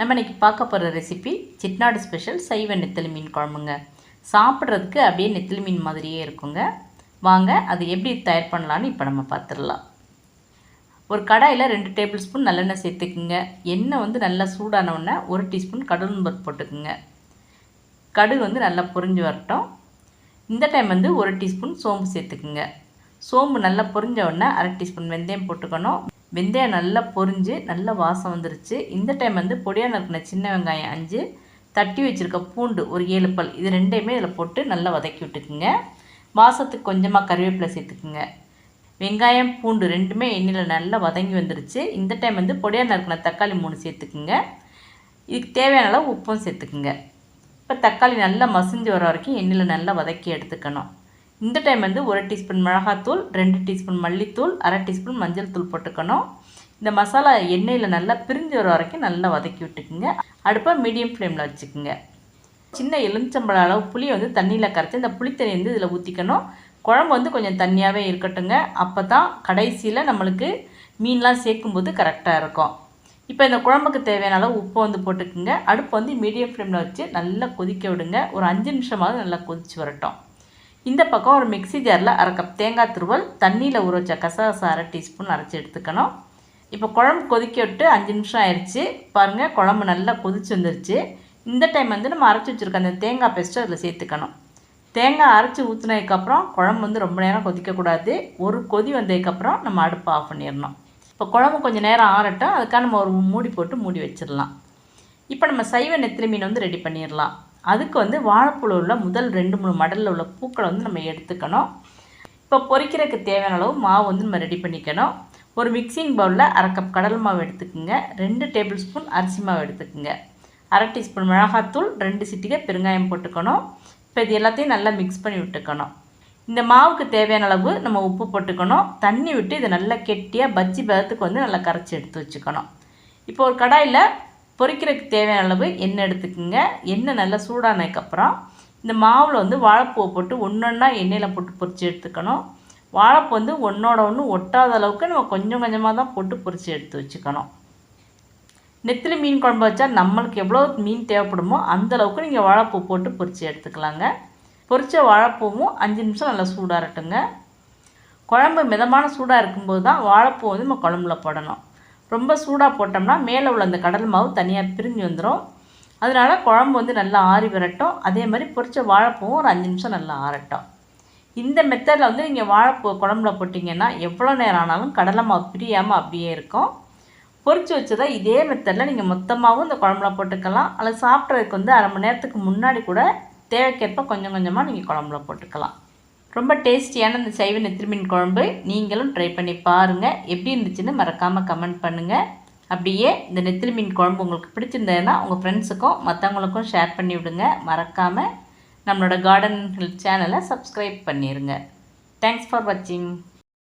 நம்ம இன்றைக்கி பார்க்க போகிற ரெசிபி சிட்நாடு ஸ்பெஷல் சைவ நெத்தலி மீன் குழம்புங்க. சாப்பிட்றதுக்கு அப்படியே நெத்தலி மீன் மாதிரியே இருக்குங்க. வாங்க அது எப்படி தயார் பண்ணலான்னு இப்போ நம்ம பார்த்துடலாம். ஒரு கடாயில் ரெண்டு டேபிள் ஸ்பூன் நல்லெண்ணெய் சேர்த்துக்குங்க. எண்ணெய் வந்து நல்லா சூடான ஒரு டீஸ்பூன் கடல் பருப்பு போட்டுக்குங்க. கடுகு வந்து நல்லா பொரிஞ்சு வரட்டும். இந்த டைம் வந்து ஒரு டீஸ்பூன் சோம்பு சேர்த்துக்குங்க. சோம்பு நல்லா பொரிஞ்ச உடனே அரை டீஸ்பூன் வெந்தயம் போட்டுக்கணும். வெந்தயம் நல்லா பொரிஞ்சு நல்ல வாசம் வந்துருச்சு. இந்த டைம் வந்து பொடியாக நறுக்கின சின்ன வெங்காயம் அஞ்சு தட்டி வச்சுருக்க பூண்டு ஒரு ஏழு பல் இது ரெண்டையுமே இதில் போட்டு நல்லா வதக்கி விட்டுக்குங்க. வாசத்துக்கு கொஞ்சமாக கருவேப்பிலை சேர்த்துக்குங்க. வெங்காயம் பூண்டு ரெண்டுமே எண்ணெயில் நல்லா வதங்கி வந்துருச்சு. இந்த டைம் வந்து பொடியாக நறுக்கின தக்காளி மூணு சேர்த்துக்குங்க. இதுக்கு தேவையான அளவு உப்பும் சேர்த்துக்குங்க. இப்போ தக்காளி நல்லா மசிஞ்சு வர வரைக்கும் எண்ணெயில் நல்லா வதக்கி எடுத்துக்கணும். இந்த டைம் வந்து ஒரு டீஸ்பூன் மிளகாத்தூள் ரெண்டு டீஸ்பூன் மல்லித்தூள் அரை டீஸ்பூன் மஞ்சள் தூள் போட்டுக்கணும். இந்த மசாலா எண்ணெயில் நல்லா பிரிஞ்சு வர வரைக்கும் நல்லா வதக்கி விட்டுக்குங்க. அடுப்பை மீடியம் ஃப்ளேமில் வச்சுக்குங்க. சின்ன எலுமிச்சம்பழம் அளவு புளியை வந்து தண்ணியில் கரைச்சி இந்த புளித்தண்ணி வந்து இதில் ஊற்றிக்கணும் குழம்பு வந்து கொஞ்சம் தண்ணியாகவே இருக்கட்டுங்க. அப்போ தான் கடைசியில் நம்மளுக்கு மீன்லாம் சேர்க்கும்போது கரெக்டாக இருக்கும். இப்போ இந்த குழம்புக்கு தேவையான அளவு உப்பு வந்து போட்டுக்குங்க. அடுப்பு வந்து மீடியம் ஃப்ளேமில் வச்சு நல்லா கொதிக்க விடுங்க. ஒரு அஞ்சு நிமிஷமாவது நல்லா கொதிச்சு வரட்டும். இந்த பக்கம் ஒரு மிக்ஸி ஜாரில் அரை கப் தேங்காய் துருவல் தண்ணியில் ஊற வச்ச கசகசா அரை டீஸ்பூன் அரைச்சி எடுத்துக்கணும். இப்போ குழம்பு கொதிக்க விட்டு அஞ்சு நிமிஷம் ஆயிடுச்சு பாருங்கள் குழம்பு நல்லா கொதிச்சு வந்துருச்சு. இந்த டைம் வந்து நம்ம அரைச்சி வச்சுருக்க அந்த தேங்காய் பெஸ்ட்டு அதில் சேர்த்துக்கணும். தேங்காய் அரைச்சி ஊற்றுனதுக்கப்புறம் குழம்பு வந்து ரொம்ப நேரம் கொதிக்கக்கூடாது ஒரு கொதி வந்ததுக்கப்புறம் நம்ம அடுப்பை ஆஃப் பண்ணிடணும். இப்போ குழம்பு கொஞ்சம் நேரம் ஆறட்டும். அதுக்காக நம்ம ஒரு மூடி போட்டு மூடி வச்சிடலாம். இப்போ நம்ம சைவ நெத்திரி மீன் வந்து ரெடி பண்ணிடலாம். அதுக்கு வந்து வாழைப்பழம் உள்ள முதல் ரெண்டு மூணு மடலில் உள்ள பூக்களை வந்து நம்ம எடுத்துக்கணும். இப்போ பொரிக்கிறதுக்கு தேவையான அளவு மாவு வந்து நம்ம ரெடி பண்ணிக்கணும். ஒரு மிக்சிங் பவுலில் அரை கப் கடல் மாவு எடுத்துக்கோங்க. ரெண்டு டேபிள் ஸ்பூன் அரிசி மாவு எடுத்துக்கோங்க. அரை டீஸ்பூன் மிளகாத்தூள் ரெண்டு சிட்டிகை பெருங்காயம் போட்டுக்கணும். இப்போ இது எல்லாத்தையும் நல்லா மிக்ஸ் பண்ணி விட்டுக்கணும். இந்த மாவுக்கு தேவையான அளவு நம்ம உப்பு போட்டுக்கணும். தண்ணி விட்டு இதை நல்லா கெட்டியாக பஜ்ஜி பதத்துக்கு வந்து நல்லா கரைச்சி எடுத்து வச்சுக்கணும். இப்போ ஒரு கடாயில் பொரிக்கிறதுக்கு தேவையான அளவு எண்ணெய் எடுத்துக்கோங்க. எண்ணெய் நல்லா சூடானதுக்கப்புறம் இந்த மாவில் வந்து வாழைப்பூவை போட்டு ஒன்றொன்னா எண்ணெயில் போட்டு பொரித்து எடுத்துக்கணும். வாழைப்பூ வந்து ஒன்றோட ஒன்று ஒட்டாத அளவுக்கு நம்ம கொஞ்சம் கொஞ்சமாக தான் போட்டு பொறிச்சு எடுத்து வச்சுக்கணும். நெத்திலி மீன் குழம்பு வச்சா நம்மளுக்கு எவ்வளோ மீன் தேவைப்படுமோ அந்த அளவுக்கு நீங்கள் வாழைப்பூ போட்டு பொரித்து எடுத்துக்கலாங்க. பொரித்த வாழைப்பூவும் அஞ்சு நிமிஷம் நல்லா சூடாகட்டுங்க குழம்பு மிதமான சூடாக இருக்கும்போது தான் வாழைப்பூ வந்து நம்ம குழம்புல போடணும். ரொம்ப சூடாக போட்டோம்னா மேலே உள்ள அந்த கடல் மாவு தனியாக பிரிஞ்சு வந்துடும் அதனால குழம்பு வந்து நல்லா ஆறி வரட்டும். அதே மாதிரி பொரித்த வாழைப்பூவும் ஒரு அஞ்சு நிமிஷம் நல்லா ஆறட்டும். இந்த மெத்தடில் வந்து நீங்கள் வாழைப்பூ குழம்புல போட்டிங்கன்னா எவ்வளோ நேரம் ஆனாலும் கடலை மாவு பிரியாமல் அப்படியே இருக்கும். பொரிச்சு வச்சதை இதே மெத்தடில் நீங்கள் மொத்தமாகவும் இந்த குழம்புல போட்டுக்கலாம். அல்லது சாப்பிட்றதுக்கு வந்து அரை மணி நேரத்துக்கு முன்னாடி கூட தேவைக்கேற்ப கொஞ்சம் கொஞ்சமாக நீங்கள் குழம்புல போட்டுக்கலாம். ரொம்ப டேஸ்டியான இந்த சைவ நெத்திரி மீன் குழம்பு. நீங்களும் ட்ரை பண்ணி பாருங்கள் எப்படி இருந்துச்சுன்னு மறக்காமல் கமெண்ட் பண்ணுங்கள் அப்படியே இந்த நெத்திலி மீன் குழம்பு உங்களுக்கு பிடிச்சிருந்ததுன்னா உங்கள் ஃப்ரெண்ட்ஸுக்கும் மற்றவங்களுக்கும் ஷேர் பண்ணி விடுங்க. மறக்காமல் நம்மளோட கார்டன் ஹெல்த் சேனலை சப்ஸ்கிரைப் பண்ணிடுங்க தேங்க்ஸ் ஃபார் வாட்சிங்